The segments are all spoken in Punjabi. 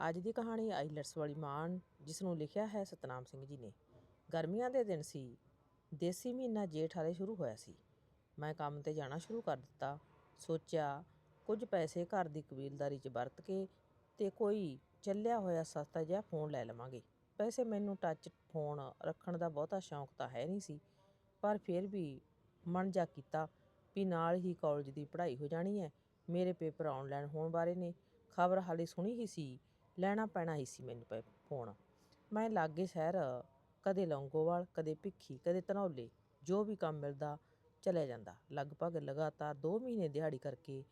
ਅੱਜ ਦੀ ਕਹਾਣੀ ਆਈਲਟਸ ਵਾਲੀ ਮਾਨ ਜਿਸ ਨੂੰ ਲਿਖਿਆ ਹੈ ਸਤਨਾਮ ਸਿੰਘ ਜੀ ਨੇ। ਗਰਮੀਆਂ ਦੇ ਦਿਨ ਸੀ, ਦੇਸੀ ਮਹੀਨਾ ਜੇਠ ਵਾਲੇ ਸ਼ੁਰੂ ਹੋਇਆ ਸੀ। ਮੈਂ ਕੰਮ ਤੇ ਜਾਣਾ ਸ਼ੁਰੂ ਕਰ ਦਿੱਤਾ। ਸੋਚਿਆ, ਕੁਝ ਪੈਸੇ ਘਰ ਦੀ ਕਬੀਲਦਾਰੀ 'ਚ ਵਰਤ ਕੇ ਤੇ ਕੋਈ ਚੱਲਿਆ ਹੋਇਆ ਸਸਤਾ ਜਿਹਾ ਫੋਨ ਲੈ ਲਵਾਂਗੇ। ਵੈਸੇ ਮੈਨੂੰ ਟੱਚ ਫੋਨ ਰੱਖਣ ਦਾ ਬਹੁਤਾ ਸ਼ੌਂਕ ਤਾਂ ਹੈ ਨਹੀਂ ਸੀ, ਪਰ ਫਿਰ ਵੀ ਮਨ ਜਾ ਕੀਤਾ ਵੀ ਨਾਲ ਹੀ ਕਾਲਜ ਦੀ ਪੜ੍ਹਾਈ ਹੋ ਜਾਣੀ ਹੈ। ਮੇਰੇ ਪੇਪਰ ਆਨਲਾਈਨ ਹੋਣ ਬਾਰੇ ਨੇ। ਖਬਰ ਹਾਲੇ ਸੁਣੀ ਹੀ ਸੀ ਲੈਣਾ ਪੈਣਾ ਹੀ ਸੀ ਮੈਨੂੰ ਪੈ ਫੋਨ ਮੈਂ ਲਾਗੇ ਸ਼ਹਿਰ, ਕਦੇ ਲੌਂਗੋਵਾਲ, ਕਦੇ ਭਿੱਖੀ, ਕਦੇ ਧਨੌਲੇ, ਜੋ ਵੀ ਕੰਮ ਮਿਲਦਾ ਚਲਿਆ ਜਾਂਦਾ। ਲਗਭਗ ਲਗਾਤਾਰ 2 ਮਹੀਨੇ ਦਿਹਾੜੀ ਕਰਕੇ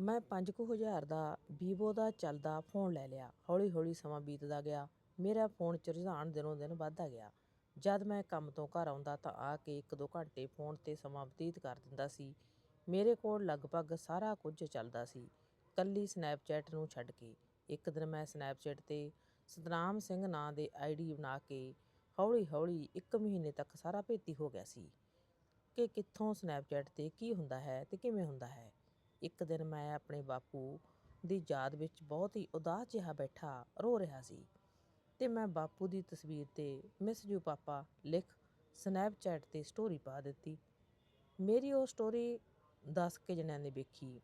ਮੈਂ 5000 ਦਾ ਵੀਵੋ ਦਾ ਚੱਲਦਾ ਫੋਨ ਲੈ ਲਿਆ। ਹੌਲੀ ਹੌਲੀ ਸਮਾਂ ਬੀਤਦਾ ਗਿਆ। ਮੇਰਾ ਫੋਨ 'ਚ ਰੁਝਾਨ ਦਿਨੋਂ ਦਿਨ ਵੱਧਦਾ ਗਿਆ। ਜਦ ਮੈਂ ਕੰਮ ਤੋਂ ਘਰ ਆਉਂਦਾ ਤਾਂ ਆ ਕੇ ਇੱਕ ਦੋ ਘੰਟੇ ਫੋਨ ਤੇ ਸਮਾਂ ਬਤੀਤ ਕਰ ਦਿੰਦਾ ਸੀ। ਮੇਰੇ ਕੋਲ ਲਗਭਗ ਸਾਰਾ ਕੁਝ ਚੱਲਦਾ ਸੀ। ਕੱਲੀ ਸਨੈਪਚੈਟ ਨੂੰ ਛੱਡ ਕੇ ਇੱਕ ਦਿਨ ਮੈਂ ਸਨੈਪਚੈਟ ਤੇ ਸਤਨਾਮ ਸਿੰਘ ਨਾਂ ਦੇ ਆਈਡੀ ਬਣਾ ਕੇ ਹੌਲੀ ਹੌਲੀ ਇੱਕ ਮਹੀਨੇ ਤੱਕ ਸਾਰਾ ਭੇਤੀ ਹੋ ਗਿਆ ਸੀ ਕਿ ਕਿੱਥੋਂ ਸਨੈਪਚੈਟ ਤੇ ਕੀ ਹੁੰਦਾ ਹੈ ਤੇ ਕਿਵੇਂ ਹੁੰਦਾ ਹੈ। ਇੱਕ ਦਿਨ ਮੈਂ ਆਪਣੇ ਬਾਪੂ ਦੀ ਯਾਦ ਵਿੱਚ ਬਹੁਤ ਹੀ ਉਦਾਸ ਜਿਹਾ ਬੈਠਾ ਰੋ ਰਿਹਾ ਸੀ ਤੇ ਮੈਂ ਬਾਪੂ ਦੀ ਤਸਵੀਰ ਤੇ ਮਿਸ ਯੂ ਪਾਪਾ ਲਿਖ ਸਨੈਪਚੈਟ ਤੇ ਸਟੋਰੀ ਪਾ ਦਿੱਤੀ। ਮੇਰੀ ਉਹ ਸਟੋਰੀ 10 ਕੇ ਜਣਿਆਂ ਨੇ ਵੇਖੀ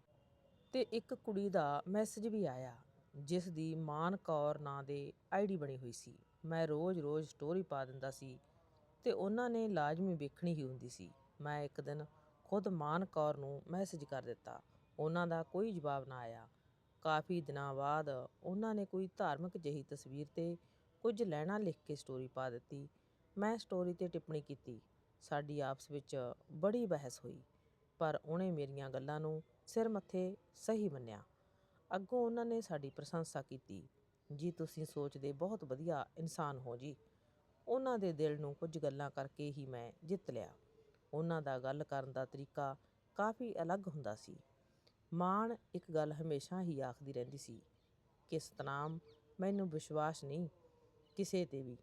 ਤੇ ਇੱਕ ਕੁੜੀ ਦਾ ਮੈਸੇਜ ਵੀ ਆਇਆ। ਜਿਸ ਦੀ ਮਾਨ ਕੌਰ ਨਾਂ ਦੇ ਆਈਡੀ ਬਣੀ ਹੋਈ ਸੀ। ਮੈਂ ਰੋਜ਼-ਰੋਜ਼ ਸਟੋਰੀ ਪਾ ਦਿੰਦਾ ਸੀ ਤੇ ਉਹਨਾਂ ਨੇ ਲਾਜ਼ਮੀ ਵੇਖਣੀ ਹੀ ਹੁੰਦੀ ਸੀ। ਮੈਂ ਇੱਕ ਦਿਨ ਖੁਦ ਮਾਨ ਕੌਰ ਨੂੰ ਮੈਸੇਜ ਕਰ ਦਿੱਤਾ। ਉਹਨਾਂ ਦਾ ਕੋਈ ਜਵਾਬ ਨਾ ਆਇਆ। ਕਾਫੀ ਦਿਨਾਂ ਬਾਅਦ ਉਹਨਾਂ ਨੇ ਕੋਈ ਧਾਰਮਿਕ ਜਿਹੀ ਤਸਵੀਰ ਤੇ ਕੁਝ ਲੈਣਾ ਲਿਖ ਕੇ ਸਟੋਰੀ ਪਾ ਦਿੱਤੀ। ਮੈਂ ਸਟੋਰੀ ਤੇ ਟਿੱਪਣੀ ਕੀਤੀ। ਸਾਡੀ ਆਪਸ ਵਿੱਚ ਬੜੀ ਬਹਿਸ ਹੋਈ। ਪਰ ਉਹਨੇ ਮੇਰੀਆਂ ਗੱਲਾਂ ਨੂੰ ਸਿਰ ਮੱਥੇ ਸਹੀ ਮੰਨਿਆ। ਅੱਗੋਂ ਉਹਨਾਂ ਨੇ ਸਾਡੀ ਪ੍ਰਸ਼ੰਸਾ ਕੀਤੀ, ਜੀ, ਤੁਸੀਂ ਸੋਚਦੇ ਬਹੁਤ ਵਧੀਆ ਇਨਸਾਨ ਹੋ ਜੀ। ਉਹਨਾਂ ਦੇ ਦਿਲ ਨੂੰ ਕੁਝ ਗੱਲਾਂ ਕਰਕੇ ਹੀ ਮੈਂ ਜਿੱਤ ਲਿਆ। ਉਹਨਾਂ ਦਾ ਗੱਲ ਕਰਨ ਦਾ ਤਰੀਕਾ ਕਾਫੀ ਅਲੱਗ ਹੁੰਦਾ ਸੀ। ਮਾਣ ਇੱਕ ਗੱਲ ਹਮੇਸ਼ਾ ਹੀ ਆਖਦੀ ਰਹਿੰਦੀ ਸੀ ਕਿ ਸਤਨਾਮ ਮੈਨੂੰ ਵਿਸ਼ਵਾਸ ਨਹੀਂ ਕਿਸੇ ਤੇ ਵੀ।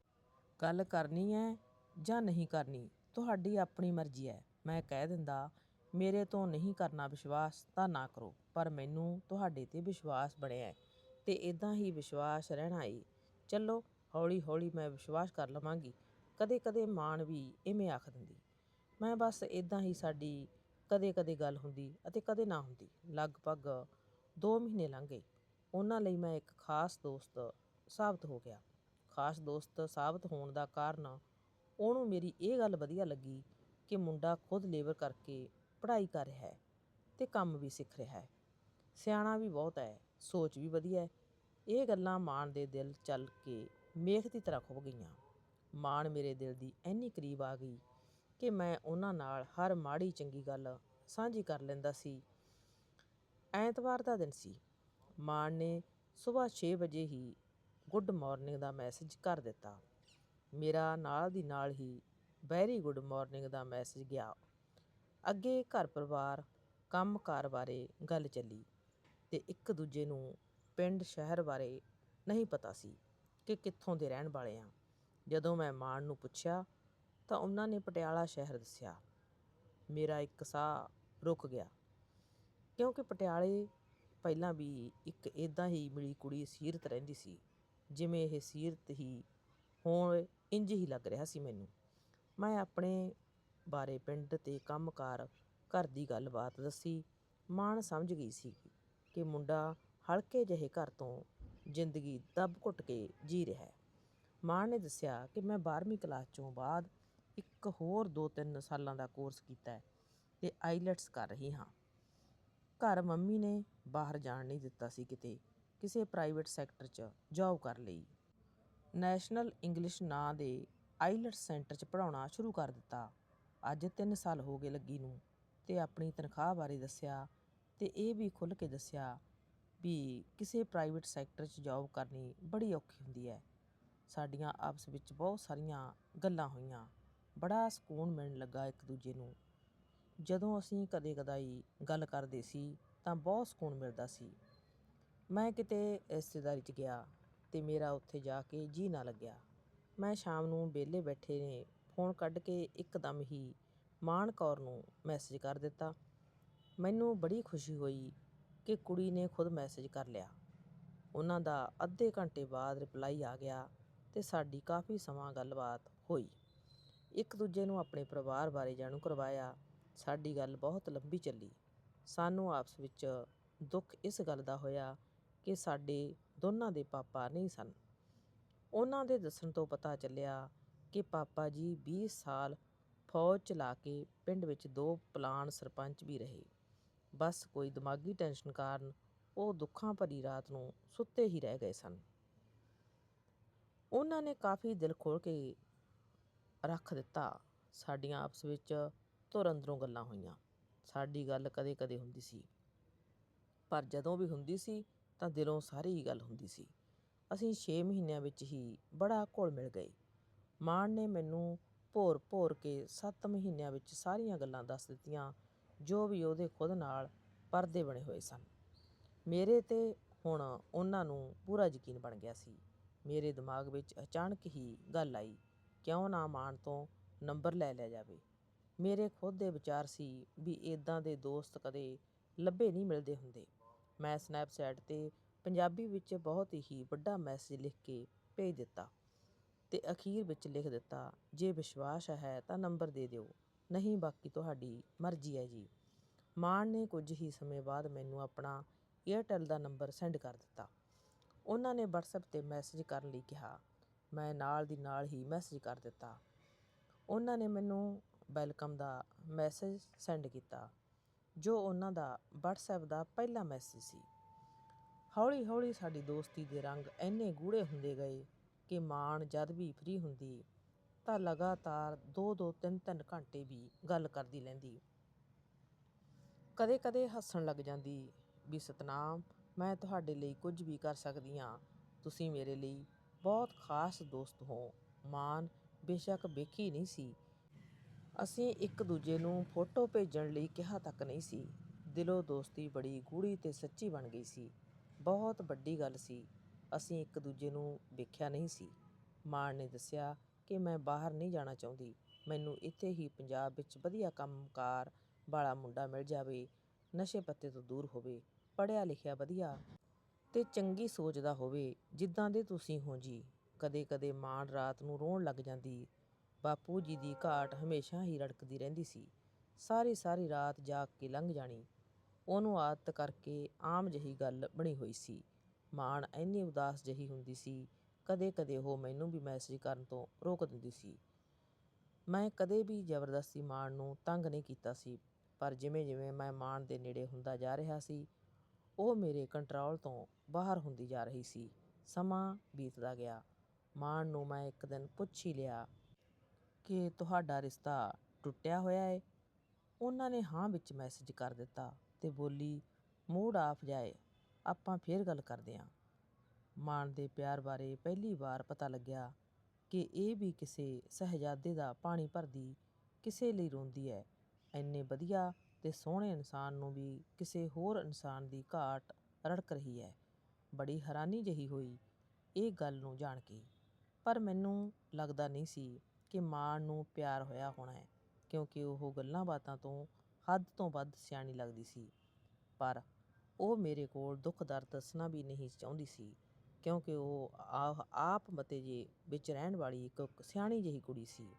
ਗੱਲ ਕਰਨੀ ਹੈ ਜਾਂ ਨਹੀਂ ਕਰਨੀ, ਤੁਹਾਡੀ ਆਪਣੀ ਮਰਜ਼ੀ ਹੈ। ਮੈਂ ਕਹਿ ਦਿੰਦਾ, ਮੇਰੇ ਤੋਂ ਨਹੀਂ ਕਰਨਾ ਵਿਸ਼ਵਾਸ ਤਾਂ ਨਾ ਕਰੋ। ਪਰ ਮੈਨੂੰ ਤੁਹਾਡੇ ਤੇ ਵਿਸ਼ਵਾਸ ਬਣਿਆ ਹੈ ਤੇ ਇਦਾਂ ਹੀ ਵਿਸ਼ਵਾਸ ਰਹਿਣਾ ਏ ਚਲੋ ਹੌਲੀ ਹੌਲੀ ਮੈਂ ਵਿਸ਼ਵਾਸ ਕਰ ਲਵਾਂਗੀ। ਕਦੇ ਕਦੇ ਮਾਣ ਵੀ ਇਵੇਂ ਆਖ ਦਿੰਦੀ। ਮੈਂ ਬਸ ਇਦਾਂ ਹੀ ਸਾਡੀ ਕਦੇ ਕਦੇ ਗੱਲ ਹੁੰਦੀ ਅਤੇ ਕਦੇ ਨਾ ਹੁੰਦੀ। ਲਗਭਗ 2 ਮਹੀਨੇ ਲੰਘ ਗਏ। ਉਹਨਾਂ ਲਈ ਮੈਂ ਇੱਕ ਖਾਸ ਦੋਸਤ ਸਾਬਤ ਹੋ ਗਿਆ। ਖਾਸ ਦੋਸਤ ਸਾਬਤ ਹੋਣ ਦਾ ਕਾਰਨ ਉਹਨੂੰ ਮੇਰੀ ਇਹ ਗੱਲ ਵਧੀਆ ਲੱਗੀ ਕਿ ਮੁੰਡਾ ਖੁਦ ਲੇਬਰ ਕਰਕੇ ਪੜ੍ਹਾਈ ਕਰ ਰਿਹਾ ਹੈ ਤੇ ਕੰਮ ਵੀ ਸਿੱਖ ਰਿਹਾ ਹੈ। ਸਿਆਣਾ ਵੀ ਬਹੁਤ ਹੈ, ਸੋਚ ਵੀ ਵਧੀਆ ਹੈ। ਇਹ ਗੱਲਾਂ ਮਾਣ ਦੇ ਦਿਲ ਚੱਲ ਕੇ ਮੇਖ ਦੀ ਤਰ੍ਹਾਂ ਖੁੱਭ ਗਈਆਂ। ਮਾਣ ਮੇਰੇ ਦਿਲ ਦੀ ਇੰਨੀ ਕਰੀਬ ਆ ਗਈ ਕਿ ਮੈਂ ਉਹਨਾਂ ਨਾਲ ਹਰ ਮਾੜੀ ਚੰਗੀ ਗੱਲ ਸਾਂਝੀ ਕਰ ਲੈਂਦਾ ਸੀ। ਐਤਵਾਰ ਦਾ ਦਿਨ ਸੀ। ਮਾਣ ਨੇ ਸਵੇਰ 6 ਵਜੇ ਹੀ ਗੁੱਡ ਮਾਰਨਿੰਗ ਦਾ ਮੈਸੇਜ ਕਰ ਦਿੱਤਾ। ਮੇਰਾ ਨਾਲ ਦੀ ਨਾਲ ਹੀ ਵੈਰੀ ਗੁੱਡ ਮਾਰਨਿੰਗ ਦਾ ਮੈਸੇਜ ਗਿਆ। ਅੱਗੇ ਘਰ ਪਰਿਵਾਰ ਕੰਮ-ਕਾਰ ਬਾਰੇ ਗੱਲ ਚੱਲੀ। ਤੇ ਇੱਕ ਦੂਜੇ ਨੂੰ ਪਿੰਡ, ਸ਼ਹਿਰ ਬਾਰੇ ਨਹੀਂ ਪਤਾ ਸੀ ਕਿ ਕਿੱਥੋਂ ਦੇ ਰਹਿਣ ਵਾਲੇ ਆ। ਜਦੋਂ ਮੈਂ ਮਾਣ ਨੂੰ ਪੁੱਛਿਆ ਤਾਂ ਉਹਨਾਂ ਨੇ ਪਟਿਆਲਾ ਸ਼ਹਿਰ ਦੱਸਿਆ, ਮੇਰਾ ਇੱਕ ਸਾਹ ਰੁਕ ਗਿਆ। ਕਿਉਂਕਿ ਪਟਿਆਲੇ ਪਹਿਲਾਂ ਵੀ ਇੱਕ ਇਦਾਂ ਹੀ ਮਿਲੀ ਕੁੜੀ ਸੀਰਤ ਰਹਿੰਦੀ ਸੀ, ਜਿਵੇਂ ਇਹ ਸੀਰਤ ਹੀ ਹੋਣ ਇੰਜ ਹੀ ਲੱਗ ਰਿਹਾ ਸੀ ਮੈਨੂੰ। ਮੈਂ ਆਪਣੇ ਬਾਰੇ ਪਿੰਡ ਤੇ ਕੰਮਕਾਰ ਘਰ ਦੀ ਗੱਲਬਾਤ ਦੱਸੀ, ਮਾਣ ਸਮਝ ਗਈ ਸੀ ਕਿ ਮੁੰਡਾ ਹਲਕੇ ਜਿਹੇ ਘਰ ਤੋਂ ਜ਼ਿੰਦਗੀ ਦੱਬ ਘੁੱਟ ਕੇ ਜੀ ਰਿਹਾ ਹੈ। ਮਾਂ ਨੇ ਦੱਸਿਆ ਕਿ ਮੈਂ 12ਵੀਂ ਕਲਾਸ ਚੋਂ ਬਾਅਦ ਇੱਕ ਹੋਰ 2-3 ਸਾਲਾਂ ਦਾ ਕੋਰਸ ਕੀਤਾ ਹੈ ਤੇ ਆਈਲੈਟਸ ਕਰ ਰਹੀ ਹਾਂ। ਘਰ ਮੰਮੀ ਨੇ ਬਾਹਰ ਜਾਣ ਨਹੀਂ ਦਿੱਤਾ ਸੀ ਕਿਤੇ, ਕਿਸੇ ਪ੍ਰਾਈਵੇਟ ਸੈਕਟਰ 'ਚ ਜੌਬ ਕਰ ਲਈ। ਨੈਸ਼ਨਲ ਇੰਗਲਿਸ਼ ਨਾਂ ਦੇ ਆਈਲੈਟਸ ਸੈਂਟਰ 'ਚ ਪੜਾਉਣਾ ਸ਼ੁਰੂ ਕਰ ਦਿੱਤਾ। ਅੱਜ 3 ਸਾਲ ਹੋ ਗਏ ਲੱਗੀ ਨੂੰ ਤੇ ਆਪਣੀ ਤਨਖਾਹ ਬਾਰੇ ਦੱਸਿਆ ਤੇ ਇਹ ਵੀ ਖੁੱਲ੍ਹ ਕੇ ਦੱਸਿਆ ਵੀ ਕਿਸੇ ਪ੍ਰਾਈਵੇਟ ਸੈਕਟਰ 'ਚ ਜੌਬ ਕਰਨੀ ਬੜੀ ਔਖੀ ਹੁੰਦੀ ਹੈ। ਸਾਡੀਆਂ ਆਪਸ ਵਿੱਚ ਬਹੁਤ ਸਾਰੀਆਂ ਗੱਲਾਂ ਹੋਈਆਂ। ਬੜਾ ਸਕੂਨ ਮਿਲਣ ਲੱਗਾ ਇੱਕ ਦੂਜੇ ਨੂੰ। ਜਦੋਂ ਅਸੀਂ ਕਦੇ ਕਦਾਈ ਗੱਲ ਕਰਦੇ ਸੀ ਤਾਂ ਬਹੁਤ ਸਕੂਨ ਮਿਲਦਾ ਸੀ। ਮੈਂ ਕਿਤੇ ਰਿਸ਼ਤੇਦਾਰੀ 'ਚ ਗਿਆ ਤੇ ਮੇਰਾ ਉੱਥੇ ਜਾ ਕੇ ਜੀ ਨਾ ਲੱਗਿਆ। ਮੈਂ ਸ਼ਾਮ ਨੂੰ ਵਿਹਲੇ ਬੈਠੇ ਨੇ, ਫੋਨ ਕੱਢ ਕੇ ਇੱਕਦਮ ਹੀ ਮਾਣ ਕੌਰ ਨੂੰ ਮੈਸੇਜ ਕਰ ਦਿੱਤਾ। ਮੈਨੂੰ ਬੜੀ ਖੁਸ਼ੀ ਹੋਈ ਕਿ ਕੁੜੀ ਨੇ ਖੁਦ ਮੈਸੇਜ ਕਰ ਲਿਆ। ਉਹਨਾਂ ਦਾ ਅੱਧੇ ਘੰਟੇ ਬਾਅਦ ਰਿਪਲਾਈ ਆ ਗਿਆ ਤੇ ਸਾਡੀ ਕਾਫੀ ਸਮਾਂ ਗੱਲਬਾਤ ਹੋਈ। ਇੱਕ ਦੂਜੇ ਨੂੰ ਆਪਣੇ ਪਰਿਵਾਰ ਬਾਰੇ ਜਾਣੂ ਕਰਵਾਇਆ। ਸਾਡੀ ਗੱਲ ਬਹੁਤ ਲੰਬੀ ਚੱਲੀ। ਸਾਨੂੰ ਆਪਸ ਵਿੱਚ ਦੁੱਖ ਇਸ ਗੱਲ ਦਾ ਹੋਇਆ ਕਿ ਸਾਡੇ ਦੋਨਾਂ ਦੇ ਪਾਪਾ ਨਹੀਂ ਸਨ। ਉਹਨਾਂ ਦੇ ਦੱਸਣ ਤੋਂ ਪਤਾ ਚੱਲਿਆ ਕਿ ਪਾਪਾ ਜੀ 20 ਸਾਲ ਫੌਜ ਚਲਾ ਕੇ ਪਿੰਡ ਵਿੱਚ ਦੋ ਪਲਾਨ ਸਰਪੰਚ ਵੀ ਰਹੇ। ਬਸ ਕੋਈ ਦਿਮਾਗੀ ਟੈਨਸ਼ਨ ਕਾਰਨ ਉਹ ਦੁੱਖਾਂ ਭਰੀ ਰਾਤ ਨੂੰ ਸੁੱਤੇ ਹੀ ਰਹਿ ਗਏ ਸਨ। ਉਹਨਾਂ ਨੇ ਕਾਫੀ ਦਿਲ ਖੋਲ ਕੇ ਰੱਖ ਦਿੱਤਾ। ਸਾਡੀਆਂ ਆਪਸ ਵਿੱਚ ਧੁਰ ਅੰਦਰੋਂ ਗੱਲਾਂ ਹੋਈਆਂ। ਸਾਡੀ ਗੱਲ ਕਦੇ-ਕਦੇ ਹੁੰਦੀ ਸੀ। ਪਰ ਜਦੋਂ ਵੀ ਹੁੰਦੀ ਸੀ ਤਾਂ ਦਿਲੋਂ ਸਾਰੀ ਹੀ ਗੱਲ ਹੁੰਦੀ ਸੀ। ਅਸੀਂ 6 ਮਹੀਨਿਆਂ ਵਿੱਚ ਹੀ ਬੜਾ ਘੁਲ ਮਿਲ ਗਏ। ਮਾਣ ਨੇ ਮੈਨੂੰ ਭੋਰ ਭੋਰ ਕੇ 7 ਮਹੀਨਿਆਂ ਵਿੱਚ ਸਾਰੀਆਂ ਗੱਲਾਂ ਦੱਸ ਦਿੱਤੀਆਂ। ਜੋ ਵੀ ਉਹਦੇ ਖੁਦ ਨਾਲ ਪਰਦੇ ਬਣੇ ਹੋਏ ਸਨ। ਮੇਰੇ ਤੇ ਹੁਣ ਉਹਨਾਂ ਨੂੰ ਪੂਰਾ ਯਕੀਨ ਬਣ ਗਿਆ ਸੀ। ਮੇਰੇ ਦਿਮਾਗ ਵਿੱਚ ਅਚਾਨਕ ਹੀ ਗੱਲ ਆਈ, ਕਿਉਂ ਨਾ ਮਾਣ ਤੋਂ ਨੰਬਰ ਲੈ ਲਿਆ ਜਾਵੇ। ਮੇਰੇ ਖੁਦ ਦੇ ਵਿਚਾਰ ਸੀ ਵੀ ਇਦਾਂ ਦੇ ਦੋਸਤ ਕਦੇ ਲੱਭੇ ਨਹੀਂ ਮਿਲਦੇ ਹੁੰਦੇ। ਮੈਂ ਸਨੈਪਚੈਟ ਤੇ ਪੰਜਾਬੀ ਵਿੱਚ ਬਹੁਤ ਹੀ ਵੱਡਾ ਮੈਸੇਜ ਲਿਖ ਕੇ ਭੇਜ ਦਿੱਤਾ ਤੇ ਅਖੀਰ ਵਿੱਚ ਲਿਖ ਦਿੱਤਾ, ਜੇ ਵਿਸ਼ਵਾਸ ਹੈ ਤਾਂ ਨੰਬਰ ਦੇ ਦਿਓ। ਨਹੀਂ, ਬਾਕੀ ਤੁਹਾਡੀ ਮਰਜ਼ੀ ਹੈ ਜੀ। ਮਾਣ ਨੇ ਕੁਝ ਹੀ ਸਮੇਂ ਬਾਅਦ ਮੈਨੂੰ ਆਪਣਾ ਏਅਰਟੈਲ ਦਾ ਨੰਬਰ ਸੈਂਡ ਕਰ ਦਿੱਤਾ। ਉਹਨਾਂ ਨੇ WhatsApp ਤੇ ਮੈਸੇਜ ਕਰਨ ਲਈ ਕਿਹਾ। ਮੈਂ ਨਾਲ ਦੀ ਨਾਲ ਹੀ ਮੈਸੇਜ ਕਰ ਦਿੱਤਾ। ਉਹਨਾਂ ਨੇ ਮੈਨੂੰ ਵੈਲਕਮ ਦਾ ਮੈਸੇਜ ਸੈਂਡ ਕੀਤਾ, ਜੋ ਉਹਨਾਂ ਦਾ WhatsApp ਦਾ ਪਹਿਲਾ ਮੈਸੇਜ ਸੀ। ਹੌਲੀ-ਹੌਲੀ ਸਾਡੀ ਦੋਸਤੀ ਦੇ ਰੰਗ ਇੰਨੇ ਗੂੜੇ ਹੁੰਦੇ ਗਏ ਕਿ ਮਾਣ ਜਦ ਵੀ ਫ੍ਰੀ ਹੁੰਦੀ ਤਾਂ ਲਗਾਤਾਰ 2-2 3-3 ਘੰਟੇ ਵੀ ਗੱਲ ਕਰਦੀ ਰਹਿੰਦੀ। ਕਦੇ-ਕਦੇ ਹੱਸਣ ਲੱਗ ਜਾਂਦੀ ਵੀ, ਸਤਨਾਮ, ਮੈਂ ਤੁਹਾਡੇ ਲਈ ਕੁਝ ਵੀ ਕਰ ਸਕਦੀ ਹਾਂ। ਤੁਸੀਂ ਮੇਰੇ ਲਈ ਬਹੁਤ ਖਾਸ ਦੋਸਤ ਹੋ। ਮਾਨ ਬੇਸ਼ੱਕ ਵੇਖੀ ਨਹੀਂ ਸੀ। ਅਸੀਂ ਇੱਕ ਦੂਜੇ ਨੂੰ ਫੋਟੋ ਭੇਜਣ ਲਈ ਕਿਹਾ ਤੱਕ ਨਹੀਂ ਸੀ। ਦਿਲੋਂ ਦੋਸਤੀ ਬੜੀ ਗੂੜੀ ਤੇ ਸੱਚੀ ਬਣ ਗਈ ਸੀ। ਬਹੁਤ ਵੱਡੀ ਗੱਲ ਸੀ। ਅਸੀਂ ਇੱਕ ਦੂਜੇ ਨੂੰ ਵੇਖਿਆ ਨਹੀਂ ਸੀ। ਮਾਨ ਨੇ ਦੱਸਿਆ ਕਿ ਮੈਂ ਬਾਹਰ ਨਹੀਂ ਜਾਣਾ ਚਾਹੁੰਦੀ। ਮੈਨੂੰ ਇੱਥੇ ਹੀ ਪੰਜਾਬ ਵਿੱਚ ਵਧੀਆ ਕੰਮਕਾਰ ਵਾਲਾ ਮੁੰਡਾ ਮਿਲ ਜਾਵੇ, ਨਸ਼ੇ ਪੱਤੇ ਤੋਂ ਦੂਰ ਹੋਵੇ, ਪੜ੍ਹਿਆ ਲਿਖਿਆ ਵਧੀਆ ਤੇ ਚੰਗੀ ਸੋਚ ਦਾ ਹੋਵੇ, ਜਿੱਦਾਂ ਦੇ ਤੁਸੀਂ ਹੋ ਜੀ। ਕਦੇ-ਕਦੇ ਮਾਣ ਰਾਤ ਨੂੰ ਰੋਣ ਲੱਗ ਜਾਂਦੀ। ਬਾਪੂ ਜੀ ਦੀ ਘਾਟ ਹਮੇਸ਼ਾ ਹੀ ਰੜਕਦੀ ਰਹਿੰਦੀ ਸੀ। ਸਾਰੀ ਸਾਰੀ ਰਾਤ ਜਾਗ ਕੇ ਲੰਘ ਜਾਣੀ। ਉਹਨੂੰ ਆਦਤ ਕਰਕੇ ਆਮ ਜਹੀ ਗੱਲ ਬਣੀ ਹੋਈ ਸੀ। ਮਾਣ ਇੰਨੀ ਉਦਾਸ ਜਹੀ ਹੁੰਦੀ ਸੀ ਕਦੇ-ਕਦੇ ਉਹ ਮੈਨੂੰ ਵੀ ਮੈਸੇਜ ਕਰਨ ਤੋਂ ਰੋਕ ਦਿੰਦੀ ਸੀ। ਮੈਂ ਕਦੇ ਵੀ ਜ਼ਬਰਦਸਤੀ ਮਾਣ ਨੂੰ ਤੰਗ ਨਹੀਂ ਕੀਤਾ ਸੀ, ਪਰ ਜਿਵੇਂ-ਜਿਵੇਂ ਮੈਂ ਮਾਣ ਦੇ ਨੇੜੇ ਹੁੰਦਾ ਜਾ ਰਿਹਾ ਸੀ, ਉਹ ਮੇਰੇ ਕੰਟਰੋਲ ਤੋਂ ਬਾਹਰ ਹੁੰਦੀ ਜਾ ਰਹੀ ਸੀ। ਸਮਾਂ ਬੀਤਦਾ ਗਿਆ। ਮਾਣ ਨੂੰ ਮੈਂ ਇੱਕ ਦਿਨ ਪੁੱਛ ਹੀ ਲਿਆ ਕਿ ਤੁਹਾਡਾ ਰਿਸ਼ਤਾ ਟੁੱਟਿਆ ਹੋਇਆ ਹੈ ਉਹਨਾਂ ਨੇ ਹਾਂ ਵਿੱਚ ਮੈਸੇਜ ਕਰ ਦਿੱਤਾ ਤੇ ਬੋਲੀ, ਮੂਡ ਆਫ ਜਾਏ, ਆਪਾਂ ਫੇਰ ਗੱਲ ਕਰਦੇ ਹਾਂ ਮਾਣ ਦੇ ਪਿਆਰ ਬਾਰੇ ਪਹਿਲੀ ਵਾਰ ਪਤਾ ਲੱਗਿਆ ਕਿ ਇਹ ਵੀ ਕਿਸੇ ਸਹਜਾਦੇ ਦਾ ਪਾਣੀ ਭਰਦੀ ਕਿਸੇ ਲਈ ਰੋਂਦੀ ਹੈ। ਐਨੇ ਵਧੀਆ ਤੇ ਸੋਹਣੇ ਇਨਸਾਨ ਨੂੰ ਵੀ ਕਿਸੇ ਹੋਰ ਇਨਸਾਨ ਦੀ ਘਾਟ ਰੜਕ ਰਹੀ ਹੈ। ਬੜੀ ਹੈਰਾਨੀ ਜਹੀ ਹੋਈ ਇਹ ਗੱਲ ਨੂੰ ਜਾਣ ਕੇ। ਪਰ ਮੈਨੂੰ ਲੱਗਦਾ ਨਹੀਂ ਸੀ ਕਿ ਮਾਣ ਨੂੰ ਪਿਆਰ ਹੋਇਆ ਹੋਣਾ ਹੈ, ਕਿਉਂਕਿ ਉਹ ਗੱਲਾਂ ਬਾਤਾਂ ਤੋਂ ਹੱਦ ਤੋਂ ਵੱਧ ਸਿਆਣੀ ਲੱਗਦੀ ਸੀ। ਪਰ ਉਹ ਮੇਰੇ ਕੋਲ ਦੁੱਖ ਦਰਦ ਦੱਸਣਾ ਵੀ ਨਹੀਂ ਚਾਹੁੰਦੀ ਸੀ। ਕਿਉਂਕਿ ਉਹ ਆ- ਆਪ ਮਤੇ ਜੇ ਵਿੱਚ ਰਹਿਣ ਵਾਲੀ ਇੱਕ ਸਿਆਣੀ ਜਿਹੀ ਕੁੜੀ ਸੀ।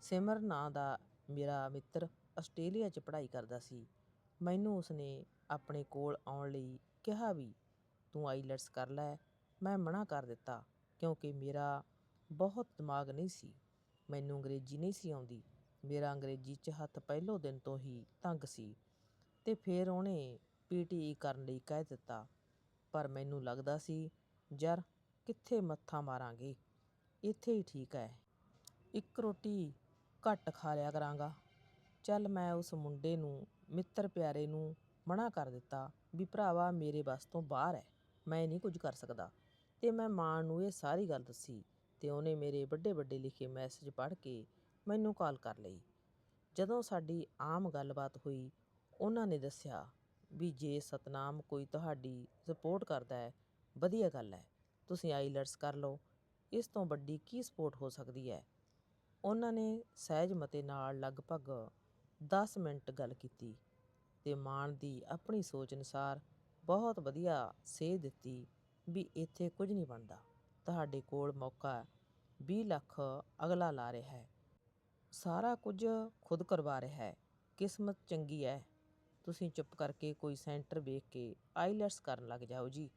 ਸਿਮਰ ਨਾਂ ਦਾ ਮੇਰਾ ਮਿੱਤਰ ਆਸਟ੍ਰੇਲੀਆ 'ਚ ਪੜ੍ਹਾਈ ਕਰਦਾ ਸੀ। ਮੈਨੂੰ ਉਸਨੇ ਆਪਣੇ ਕੋਲ ਆਉਣ ਲਈ ਕਿਹਾ ਵੀ, ਤੂੰ ਆਈਲਟਸ ਕਰ ਲੈ, ਮੈਂ ਮਨਾ ਕਰ ਦਿੱਤਾ, ਕਿਉਂਕਿ ਮੇਰਾ ਬਹੁਤ ਦਿਮਾਗ ਨਹੀਂ ਸੀ। ਮੈਨੂੰ ਅੰਗਰੇਜ਼ੀ ਨਹੀਂ ਸੀ ਆਉਂਦੀ। ਮੇਰਾ ਅੰਗਰੇਜ਼ੀ 'ਚ ਹੱਥ ਪਹਿਲੋ ਦਿਨ ਤੋਂ ਹੀ ਤੰਗ ਸੀ ਤੇ ਫਿਰ ਉਹਨੇ ਪੀਟੀਈ ਕਰਨ ਲਈ ਕਹਿ ਦਿੱਤਾ। ਪਰ ਮੈਨੂੰ ਲੱਗਦਾ ਸੀ ਯਾਰ ਕਿੱਥੇ ਮੱਥਾ ਮਾਰਾਂਗੇ? ਇੱਥੇ ਹੀ ਠੀਕ ਹੈ ਇੱਕ ਰੋਟੀ ਘੱਟ ਖਾ ਲਿਆ ਕਰਾਂਗਾ। ਚੱਲ ਮੈਂ ਉਸ ਮੁੰਡੇ ਨੂੰ, ਮਿੱਤਰ ਪਿਆਰੇ ਨੂੰ ਮਨਾ ਕਰ ਦਿੱਤਾ ਵੀ ਭਰਾਵਾ ਮੇਰੇ ਵੱਸ ਤੋਂ ਬਾਹਰ ਹੈ ਮੈਂ ਨਹੀਂ ਕੁਝ ਕਰ ਸਕਦਾ। ਤੇ ਮੈਂ ਮਾਂ ਨੂੰ ਇਹ ਸਾਰੀ ਗੱਲ ਦੱਸੀ ਤੇ ਉਹਨੇ ਮੇਰੇ ਵੱਡੇ ਵੱਡੇ ਲਿਖੇ ਮੈਸੇਜ ਪੜ੍ਹ ਕੇ ਮੈਨੂੰ ਕਾਲ ਕਰ ਲਈ। ਜਦੋਂ ਸਾਡੀ ਆਮ ਗੱਲਬਾਤ ਹੋਈ, ਉਹਨਾਂ ਨੇ ਦੱਸਿਆ ਵੀ ਜੇ ਸਤਨਾਮ ਕੋਈ ਤੁਹਾਡੀ ਸਪੋਰਟ ਕਰਦਾ ਹੈ ਵਧੀਆ ਗੱਲ ਹੈ। ਤੁਸੀਂ ਆਈਲੈਟਸ ਕਰ ਲਓ। ਇਸ ਤੋਂ ਵੱਡੀ ਕੀ ਸਪੋਰਟ ਹੋ ਸਕਦੀ ਹੈ? ਉਹਨਾਂ ਨੇ ਸਹਿਜ ਮਤੇ ਨਾਲ ਲਗਭਗ 10 ਮਿੰਟ ਗੱਲ ਕੀਤੀ ਤੇ ਮਾਨ ਦੀ ਆਪਣੀ ਸੋਚ ਅਨੁਸਾਰ ਬਹੁਤ ਵਧੀਆ ਸੇਧ ਦਿੱਤੀ ਵੀ ਇੱਥੇ ਕੁਝ ਨਹੀਂ ਬਣਦਾ। ਤੁਹਾਡੇ ਕੋਲ ਮੌਕਾ 20 ਲੱਖ ਅਗਲਾ ਲਾ ਰਿਹਾ ਹੈ। ਸਾਰਾ ਕੁਝ ਖੁਦ ਕਰਵਾ ਰਿਹਾ ਹੈ। ਕਿਸਮਤ ਚੰਗੀ ਹੈ। ਤੁਸੀਂ ਚੁੱਪ ਕਰਕੇ ਕੋਈ ਸੈਂਟਰ ਵੇਖ ਕੇ ਆਈਲੈਟਸ ਕਰਨ ਲੱਗ ਜਾਓ ਜੀ।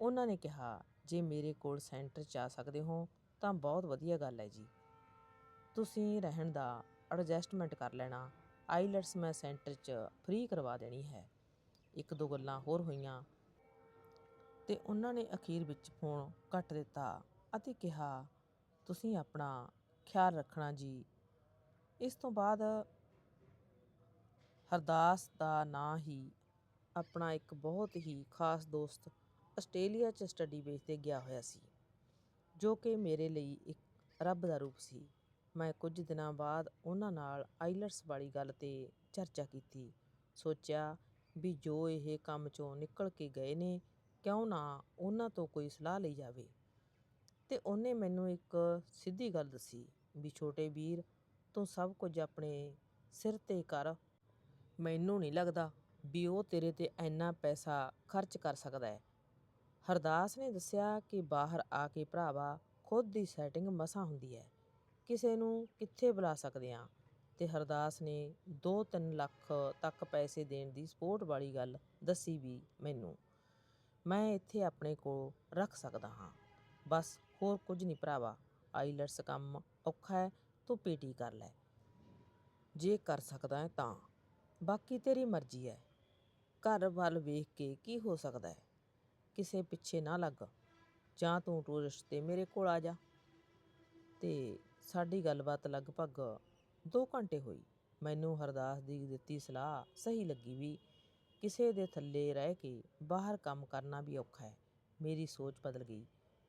ਉਹਨਾਂ ਨੇ ਕਿਹਾ, ਜੇ ਮੇਰੇ ਕੋਲ ਸੈਂਟਰ 'ਚ ਆ ਸਕਦੇ ਹੋ, ਤਾਂ ਬਹੁਤ ਵਧੀਆ ਗੱਲ ਹੈ ਜੀ। ਤੁਸੀਂ ਰਹਿਣ ਦਾ ਐਡਜਸਟਮੈਂਟ ਕਰ ਲੈਣਾ। ਆਈਲੈਟਸ ਮੈਂ ਸੈਂਟਰ 'ਚ ਫ੍ਰੀ ਕਰਵਾ ਦੇਣੀ ਹੈ। ਇੱਕ ਦੋ ਗੱਲਾਂ ਹੋਰ ਹੋਈਆਂ। ਤੇ ਉਹਨਾਂ ਨੇ ਅਖੀਰ ਵਿੱਚ ਫੋਨ ਕੱਟ ਦਿੱਤਾ ਅਤੇ ਕਿਹਾ, ਤੁਸੀਂ ਆਪਣਾ ਖਿਆਲ ਰੱਖਣਾ ਜੀ। ਇਸ ਤੋਂ ਬਾਅਦ ਹਰਦਾਸ ਦਾ ਨਾਂ ਹੀ ਆਪਣਾ ਇੱਕ ਬਹੁਤ ਹੀ ਖਾਸ ਦੋਸਤ ਆਸਟ੍ਰੇਲੀਆ 'ਚ ਸਟੱਡੀ ਬੇਸ ਤੇ ਗਿਆ ਹੋਇਆ ਸੀ, ਜੋ ਕਿ ਮੇਰੇ ਲਈ ਇੱਕ ਰੱਬ ਦਾ ਰੂਪ ਸੀ। ਮੈਂ ਕੁਝ ਦਿਨਾਂ ਬਾਅਦ ਉਹਨਾਂ ਨਾਲ ਆਈਲਟਸ ਵਾਲੀ ਗੱਲ ਤੇ ਚਰਚਾ ਕੀਤੀ। ਸੋਚਿਆ ਵੀ ਜੋ ਇਹ ਕੰਮ ਚੋਂ ਨਿਕਲ ਕੇ ਗਏ ਨੇ, ਕਿਉਂ ਨਾ ਉਹਨਾਂ ਤੋਂ ਕੋਈ ਸਲਾਹ ਲਈ ਜਾਵੇ। ਤੇ ਉਹਨੇ ਮੈਨੂੰ ਇੱਕ ਸਿੱਧੀ ਗੱਲ ਦੱਸੀ ਵੀ, ਛੋਟੇ ਵੀਰ, ਤੂੰ ਸਭ ਕੁਝ ਆਪਣੇ ਸਿਰ ਤੇ ਕਰ। ਮੈਨੂੰ ਨਹੀਂ ਲੱਗਦਾ ਵੀ ਉਹ ਤੇਰੇ ਤੇ ਇੰਨਾ ਪੈਸਾ ਖਰਚ ਕਰ ਸਕਦਾ ਹੈ। ਹਰਦਾਸ ਨੇ ਦੱਸਿਆ ਕਿ ਬਾਹਰ ਆ ਕੇ ਭਰਾਵਾ ਖੁਦ ਦੀ ਸੈਟਿੰਗ ਮਸਾਂ ਹੁੰਦੀ ਹੈ। ਕਿਸੇ ਨੂੰ ਕਿੱਥੇ ਬੁਲਾ ਸਕਦੇ ਆ ਤੇ ਹਰਦਾਸ ਨੇ 2-3 ਲੱਖ ਤੱਕ ਪੈਸੇ ਦੇਣ ਦੀ ਸਪੋਰਟ ਵਾਲੀ ਗੱਲ ਦੱਸੀ ਵੀ ਮੈਨੂੰ। ਮੈਂ ਇੱਥੇ ਆਪਣੇ ਕੋਲ ਰੱਖ ਸਕਦਾ ਹਾਂ। ਬਸ ਹੋਰ ਕੁਝ ਨਹੀਂ ਭਰਾਵਾ। ਆਈਲਟਸ ਕੰਮ ਔਖਾ ਹੈ, ਤੂੰ ਪੀਟੀ ਕਰ ਲੈ। ਜੇ ਕਰ ਸਕਦਾ ਹੈ ਤਾਂ। ਬਾਕੀ ਤੇਰੀ ਮਰਜ਼ੀ ਹੈ। ਘਰ ਵੱਲ ਵੇਖ ਕੇ ਕੀ ਹੋ ਸਕਦਾ ਹੈ? ਕਿਸੇ ਪਿੱਛੇ ਨਾ ਲੱਗ। ਜਾਂ ਤੂੰ ਟੂਰਿਸਟ ਤੇ ਮੇਰੇ ਕੋਲ ਆ ਜਾ। ਤੇ ਸਾਡੀ ਗੱਲਬਾਤ ਲਗਭਗ 2 ਘੰਟੇ ਹੋਈ। ਮੈਨੂੰ ਹਰਦਾਸ ਦੀ ਦਿੱਤੀ ਸਲਾਹ ਸਹੀ ਲੱਗੀ ਵੀ ਕਿਸੇ ਦੇ ਥੱਲੇ ਰਹਿ ਕੇ ਬਾਹਰ ਕੰਮ ਕਰਨਾ ਵੀ ਔਖਾ ਹੈ। ਮੇਰੀ ਸੋਚ ਬਦਲ ਗਈ।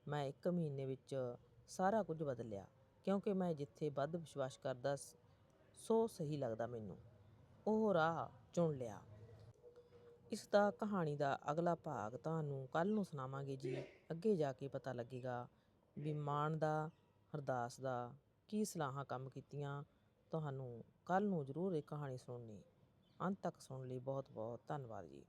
ਮੈਂ ਇੱਕ ਮਹੀਨੇ ਵਿੱਚ ਸਾਰਾ ਕੁਝ ਬਦਲ ਲਿਆ ਕਿਉਂਕਿ ਮੈਂ ਜਿੱਥੇ ਵੱਧ ਵਿਸ਼ਵਾਸ ਕਰਦਾ ਸੋ ਸਹੀ ਲੱਗਦਾ ਮੈਨੂੰ। ਉਹ ਰਾਹ ਚੁਣ ਲਿਆ। ਇਸ ਦਾ ਕਹਾਣੀ ਦਾ ਅਗਲਾ ਭਾਗ ਤੁਹਾਨੂੰ ਕੱਲ ਨੂੰ ਸੁਣਾਵਾਂਗੇ ਜੀ। ਅੱਗੇ ਜਾ ਕੇ ਪਤਾ ਲੱਗੇਗਾ ਵੀ ਮਾਨ ਦਾ ਅਰਦਾਸ ਦਾ ਕੀ ਸਲਾਹਾਂ ਕੰਮ ਕੀਤੀਆਂ। ਤੁਹਾਨੂੰ ਕੱਲ ਨੂੰ ਜ਼ਰੂਰ ਇਹ ਕਹਾਣੀ ਸੁਣਨੀ। ਅੰਤ ਤੱਕ ਸੁਣਨ ਲਈ ਬਹੁਤ ਬਹੁਤ ਧੰਨਵਾਦ ਜੀ।